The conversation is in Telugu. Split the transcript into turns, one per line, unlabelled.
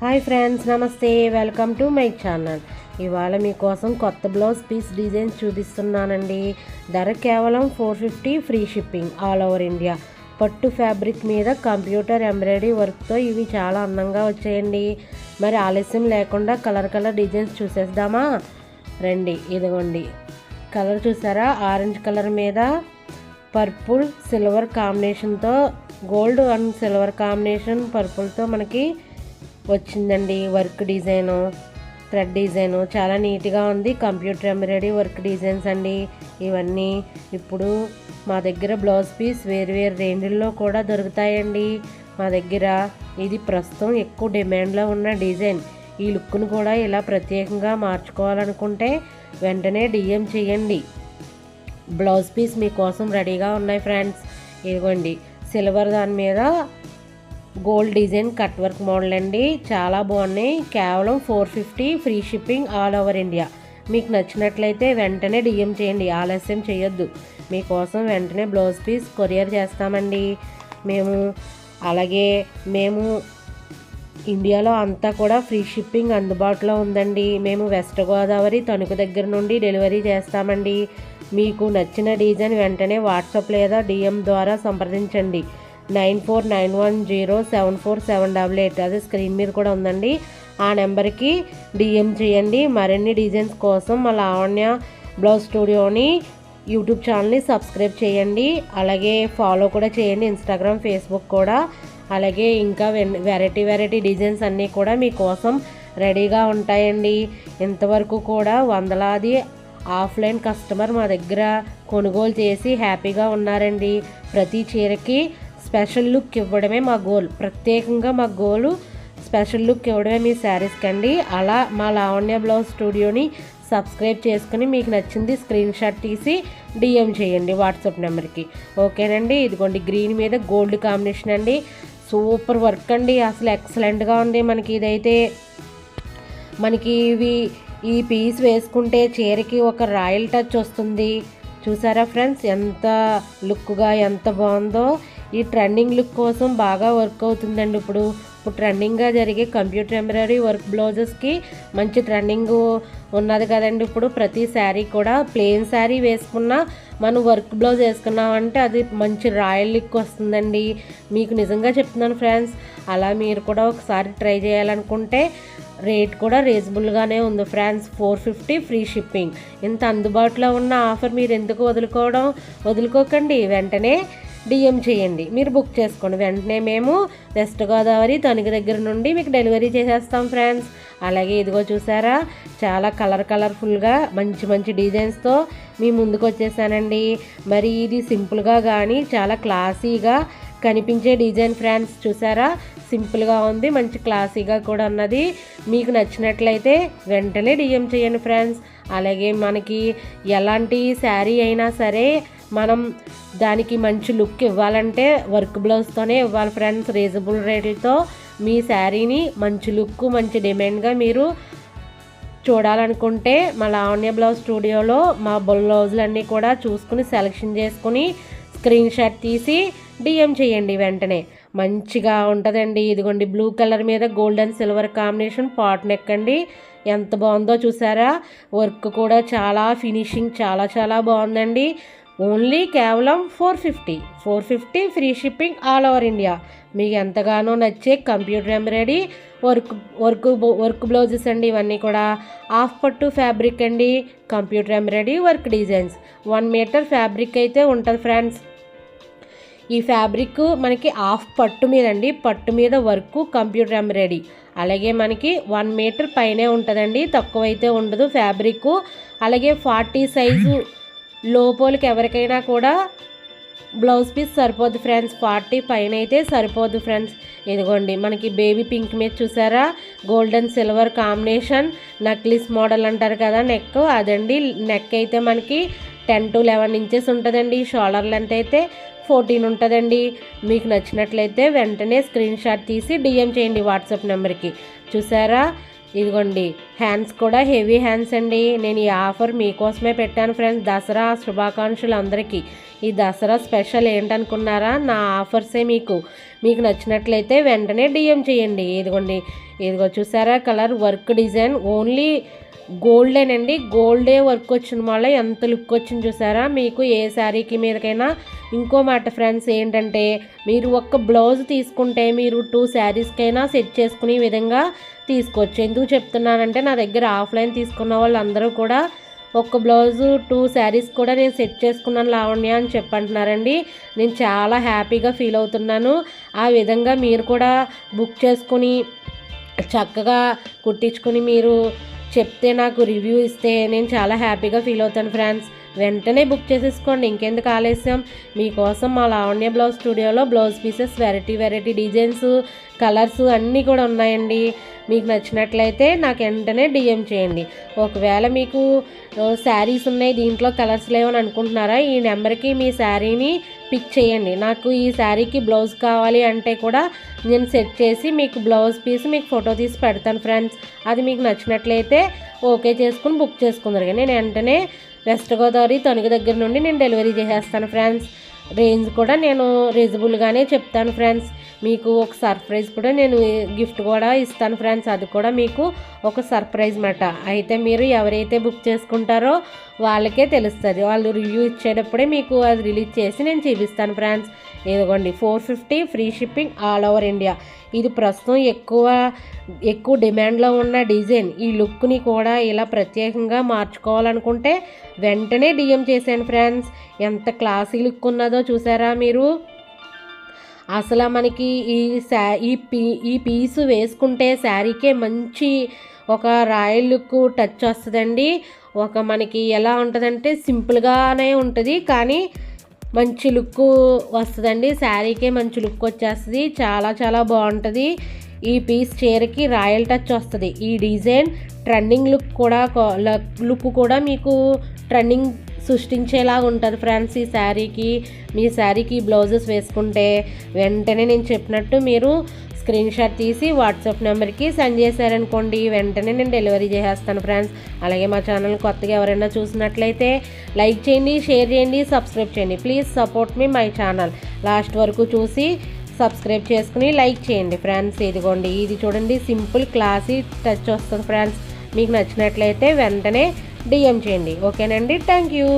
హాయ్ ఫ్రెండ్స్ నమస్తే. Welcome to my channel. ఇవాళ మీకోసం కొత్త బ్లౌజ్ పీస్ డిజైన్స్ చూపిస్తున్నానండి. ధర కేవలం four fifty free shipping all over India. పట్టు ఫ్యాబ్రిక్ మీద కంప్యూటర్ ఎంబ్రాయిడరీ వర్క్తో ఇవి చాలా అందంగా వచ్చాయండి. మరి ఆలస్యం లేకుండా కలర్ కలర్ డిజైన్స్ చూసేద్దామా? రండి ఇదిగోండి. కలర్ చూసారా? ఆరెంజ్ కలర్ మీద పర్పుల్ సిల్వర్ కాంబినేషన్తో గోల్డ్ అండ్ సిల్వర్ కాంబినేషన్ పర్పుల్తో మనకి వచ్చిందండి వర్క్ డిజైను థ్రెడ్ డిజైను. చాలా నీట్గా ఉంది. కంప్యూటర్ ఎంబ్రాయిడరీ వర్క్ డిజైన్స్ అండి. ఇవన్నీ ఇప్పుడు మా దగ్గర బ్లౌజ్ పీస్ వేరు వేరు రేంజ్ల్లో కూడా దొరుకుతాయండి. మా దగ్గర ఇది ప్రస్తుతం ఎక్కువ డిమాండ్లో ఉన్న డిజైన్. ఈ లుక్ను కూడా ఇలా ప్రత్యేకంగా మార్చుకోవాలనుకుంటే వెంటనే డిఎం చేయండి. బ్లౌజ్ పీస్ మీకోసం రెడీగా ఉన్నాయి ఫ్రెండ్స్. ఇదిగోండి సిల్వర్ దాని మీద gold design cut work model అండి. చాలా బాగున్నాయి. కేవలం four fifty free shipping all over India. మీకు నచ్చినట్లయితే వెంటనే డిఎం చేయండి. ఆలస్యం చేయొద్దు. మీకోసం వెంటనే బ్లౌజ్ పీస్ కొరియర్ చేస్తామండి. మేము అలాగే మేము ఇండియాలో అంతా కూడా ఫ్రీ షిప్పింగ్ అందుబాటులో ఉందండి. మేము వెస్ట్ గోదావరి తణుకు దగ్గర నుండి డెలివరీ చేస్తామండి. మీకు నచ్చిన డిజైన్ వెంటనే వాట్సాప్ లేదా డిఎం ద్వారా సంప్రదించండి. Nine four nine one zero seven four seven double eight. అదే స్క్రీన్ మీద కూడా ఉందండి. ఆ నెంబర్కి డిఎం చేయండి. మరిన్ని డిజైన్స్ కోసం మా లావణ్య బ్లౌజ్ స్టూడియోని యూట్యూబ్ ఛానల్ని సబ్స్క్రైబ్ చేయండి. అలాగే ఫాలో కూడా చేయండి. ఇన్స్టాగ్రామ్ ఫేస్బుక్ కూడా. అలాగే ఇంకా వెరైటీ వెరైటీ డిజైన్స్ అన్నీ కూడా మీకోసం రెడీగా ఉంటాయండి. ఇంతవరకు కూడా వందలాది ఆఫ్లైన్ కస్టమర్ మా దగ్గర కొనుగోలు చేసి హ్యాపీగా ఉన్నారండి. ప్రతి చీరకి స్పెషల్ లుక్ ఇవ్వడమే మా గోల్. ప్రత్యేకంగా మా గోలు స్పెషల్ లుక్ ఇవ్వడమే మీ శారీస్కి అండి. అలా మా లావణ్య బ్లౌజ్ స్టూడియోని సబ్స్క్రైబ్ చేసుకుని మీకు నచ్చింది స్క్రీన్ షాట్ తీసి డిఎం చేయండి వాట్సాప్ నెంబర్కి ఓకేనండి? ఇదిగోండి గ్రీన్ మీద గోల్డ్ కాంబినేషన్ అండి. సూపర్ వర్క్ అండి. అసలు ఎక్సలెంట్గా ఉంది మనకి ఇదైతే. మనకి ఇవి ఈ పీస్ వేసుకుంటే చీరకి ఒక రాయల్ టచ్ వస్తుంది. చూసారా ఫ్రెండ్స్? ఎంత లుక్గా ఎంత బాగుందో. ఈ ట్రెండింగ్ లుక్ కోసం బాగా వర్క్ అవుతుందండి ఇప్పుడు. ఇప్పుడు ట్రెండింగ్గా జరిగే కంప్యూటర్ ఎంబ్రాయిడరీ వర్క్ బ్లౌజెస్కి మంచి ట్రెండింగ్ ఉన్నది కదండి. ఇప్పుడు ప్రతి శారీ కూడా ప్లెయిన్ శారీ వేసుకున్నా మనం వర్క్ బ్లౌజ్ వేసుకున్నామంటే అది మంచి రాయల్ లుక్ వస్తుందండి. మీకు నిజంగా చెప్తున్నాను ఫ్రెండ్స్ అలా మీరు కూడా ఒకసారి ట్రై చేయాలనుకుంటే రేట్ కూడా రీజనబుల్గానే ఉంది friends. Four fifty free shipping. ఇంత అందుబాటులో ఉన్న ఆఫర్ మీరు ఎందుకు వదులుకోవడం? వదులుకోకండి. వెంటనే డిఎం చేయండి. మీరు బుక్ చేసుకోండి. వెంటనే మేము వెస్ట్ గోదావరి తణుకు దగ్గర నుండి మీకు డెలివరీ చేసేస్తాం ఫ్రెండ్స్ అలాగే ఇదిగో చూసారా? చాలా కలర్ కలర్ఫుల్గా మంచి మంచి డిజైన్స్తో మీ ముందుకు వచ్చేసానండి. మరి ఇది సింపుల్గా కానీ చాలా క్లాసీగా కనిపించే డిజైన్ ఫ్రెండ్స్ చూసారా? సింపుల్గా ఉంది మంచి క్లాసీగా కూడా ఉన్నది. మీకు నచ్చినట్లయితే వెంటనే డిఎం చేయండి ఫ్రెండ్స్ అలాగే మనకి ఎలాంటి శారీ అయినా సరే మనం దానికి మంచి లుక్ ఇవ్వాలంటే వర్క్ బ్లౌజ్తోనే ఇవ్వాలి ఫ్రెండ్స్. రీజనబుల్ రేట్లతో మీ శారీని మంచి లుక్ మంచి డిమాండ్గా మీరు చూడాలనుకుంటే మా లావణ్య బ్లౌజ్ స్టూడియోలో మా బ్లౌజులన్నీ కూడా చూసుకుని సెలెక్షన్ చేసుకుని స్క్రీన్ షాట్ తీసి డిఎం చేయండి వెంటనే. మంచిగా ఉంటుందండి. ఇదిగోండి బ్లూ కలర్ మీద gold and silver combination pot neck అండి. ఎంత బాగుందో చూసారా? వర్క్ కూడా చాలా ఫినిషింగ్ చాలా చాలా బాగుందండి. ఓన్లీ కేవలం four fifty. Four fifty free shipping all over India. మీకు ఎంతగానో నచ్చే computer embroidery work work work blouses అండి. ఇవన్నీ కూడా హాఫ్ పట్టు ఫ్యాబ్రిక్ అండి. Computer embroidery work designs. One metre fabric అయితే ఉంటుంది ఫ్రెండ్స్. ఈ ఫ్యాబ్రిక్ మనకి హాఫ్ పట్టు మీద అండి. పట్టు మీద వర్క్ కంప్యూటర్ ఎంబ్రాయిడరీ. అలాగే మనకి వన్ మీటర్ పైనే ఉంటుందండి. తక్కువ అయితే ఉండదు ఫ్యాబ్రిక్. అలాగే ఫార్టీ సైజు లోపోలకి ఎవరికైనా కూడా బ్లౌజ్ పీస్ సరిపోదు ఫ్రెండ్స్. ఫార్టీ పైన అయితే సరిపోదు ఫ్రెండ్స్. ఇదిగోండి మనకి బేబీ పింక్ మీద చూసారా? Golden silver combination. Necklace model అంటారు కదా నెక్. అదండి నెక్ అయితే మనకి టెన్ టు లెవెన్ ఇంచెస్ ఉంటుందండి. షోల్డర్ లెంత్ అయితే ఫోర్టీన్ ఉంటుందండి. మీకు నచ్చినట్లయితే వెంటనే స్క్రీన్ షాట్ తీసి డిఎం చేయండి వాట్సాప్ నెంబర్కి. చూసారా? ఇదిగోండి హ్యాండ్స్ కూడా హెవీ హ్యాండ్స్ అండి. నేను ఈ ఆఫర్ మీకోసమే పెట్టాను ఫ్రెండ్స్ దసరా శుభాకాంక్షలు అందరికీ. ఈ దసరా స్పెషల్ ఏంటనుకున్నారా? నా ఆఫర్సే మీకు. మీకు నచ్చినట్లయితే వెంటనే డిఎం చేయండి. ఇదిగోండి ఇదిగో చూసారా? కలర్ వర్క్ డిజైన్ ఓన్లీ గోల్డేనండి. గోల్డే వర్క్ వచ్చిన వల్ల ఎంత లుక్ వచ్చింది చూసారా? మీకు ఏ శారీకి మీదకైనా ఇంకో మాట ఫ్రెండ్స్ ఏంటంటే మీరు ఒక్క బ్లౌజ్ తీసుకుంటే మీరు టూ శారీస్కైనా సెట్ చేసుకునే విధంగా తీసుకోవచ్చు ఎందుకు చెప్తున్నానంటే నా దగ్గర ఆఫ్లైన్ తీసుకున్న వాళ్ళందరూ కూడా ఒక్క బ్లౌజు టూ శారీస్ కూడా నేను సెట్ చేసుకున్నాను లావణ్య అని చెప్పంటున్నారండి. నేను చాలా హ్యాపీగా ఫీల్ అవుతున్నాను. ఆ విధంగా మీరు కూడా బుక్ చేసుకుని చక్కగా కుట్టించుకుని మీరు చెప్తే నాకు రివ్యూ ఇస్తే నేను చాలా హ్యాపీగా ఫీల్ అవుతాను ఫ్రెండ్స్. వెంటనే బుక్ చేసేసుకోండి. ఇంకెందుకు ఆలస్యం? మీకోసం మా లావణ్య బ్లౌజ్ స్టూడియోలో blouse pieces variety variety designs colours అన్నీ కూడా ఉన్నాయండి. మీకు నచ్చినట్లయితే నాకు వెంటనే డిఎం చేయండి. ఒకవేళ మీకు శారీస్ ఉన్నాయి దీంట్లో కలర్స్ లేవని అనుకుంటున్నారా ఈ నెంబర్కి మీ శారీని పిక్ చేయండి. నాకు ఈ శారీకి బ్లౌజ్ కావాలి అంటే కూడా నేను సెట్ చేసి మీకు బ్లౌజ్ పీస్ మీకు ఫోటో తీసి పెడతాను ఫ్రెండ్స్. అది మీకు నచ్చినట్లయితే ఓకే చేసుకుని బుక్ చేసుకుందరు. కానీ నేను వెంటనే వెస్ట్ గోదావరి తణుకు దగ్గర నుండి నేను డెలివరీ చేసేస్తాను ఫ్రెండ్స్ రేంజ్ కూడా నేను రీజనబుల్గానే చెప్తాను ఫ్రెండ్స్ మీకు ఒక సర్ప్రైజ్ కూడా నేను గిఫ్ట్ కూడా ఇస్తాను ఫ్రెండ్స్ అది కూడా మీకు ఒక సర్ప్రైజ్ మాట. అయితే మీరు ఎవరైతే బుక్ చేసుకుంటారో వాళ్ళకే తెలుస్తుంది. వాళ్ళు రివ్యూ ఇచ్చేటప్పుడే మీకు అది రిలీజ్ చేసి నేను చూపిస్తాను ఫ్రెండ్స్ ఇదిగోండి four fifty free shipping all over India ఇది ప్రస్తుతం ఎక్కువ ఎక్కువ డిమాండ్లో ఉన్న డిజైన్ ఈ లుక్ని కూడా ఇలా ప్రత్యేకంగా మార్చుకోవాలనుకుంటే వెంటనే డిఎం చేశాను ఫ్రెండ్స్ ఎంత క్లాసీ లుక్ ఉన్నదో చూసారా మీరు? అసలు మనకి ఈ శా ఈ పీ ఈ పీసు వేసుకుంటే శారీకే మంచి ఒక రాయల్ లుక్ టచ్ వస్తుందండి. ఒక మనకి ఎలా ఉంటుందంటే సింపుల్గానే ఉంటుంది కానీ మంచి లుక్ వస్తుందండి. శారీకే మంచి లుక్ వచ్చేస్తుంది చాలా చాలా బాగుంటుంది. ఈ పీస్ చీరకి రాయల్ టచ్ వస్తుంది. ఈ డిజైన్ ట్రెండింగ్ లుక్ కూడా లుక్ కూడా మీకు ట్రెండింగ్ సృష్టించేలాగా ఉంటుంది ఫ్రెండ్స్ ఈ శారీకి. మీ శారీకి బ్లౌజెస్ వేసుకుంటే వెంటనే నేను చెప్పినట్టు మీరు స్క్రీన్ షాట్ తీసి వాట్సాప్ నెంబర్కి సెండ్ చేశారనుకోండి వెంటనే నేను డెలివరీ చేసేస్తాను ఫ్రెండ్స్. అలాగే మా ఛానల్ కొత్తగా ఎవరైనా చూసినట్లయితే లైక్ చేయండి షేర్ చేయండి సబ్స్క్రైబ్ చేయండి. Please support me my channel. Last వరకు చూసి సబ్స్క్రైబ్ చేసుకుని లైక్ చేయండి ఫ్రెండ్స్. ఇదిగోండి ఇది చూడండి సింపుల్ క్లాసీ టచ్ వస్తుంది ఫ్రెండ్స్. మీకు నచ్చినట్లయితే వెంటనే డిఎం చేయండి ఓకేనండి. Thank you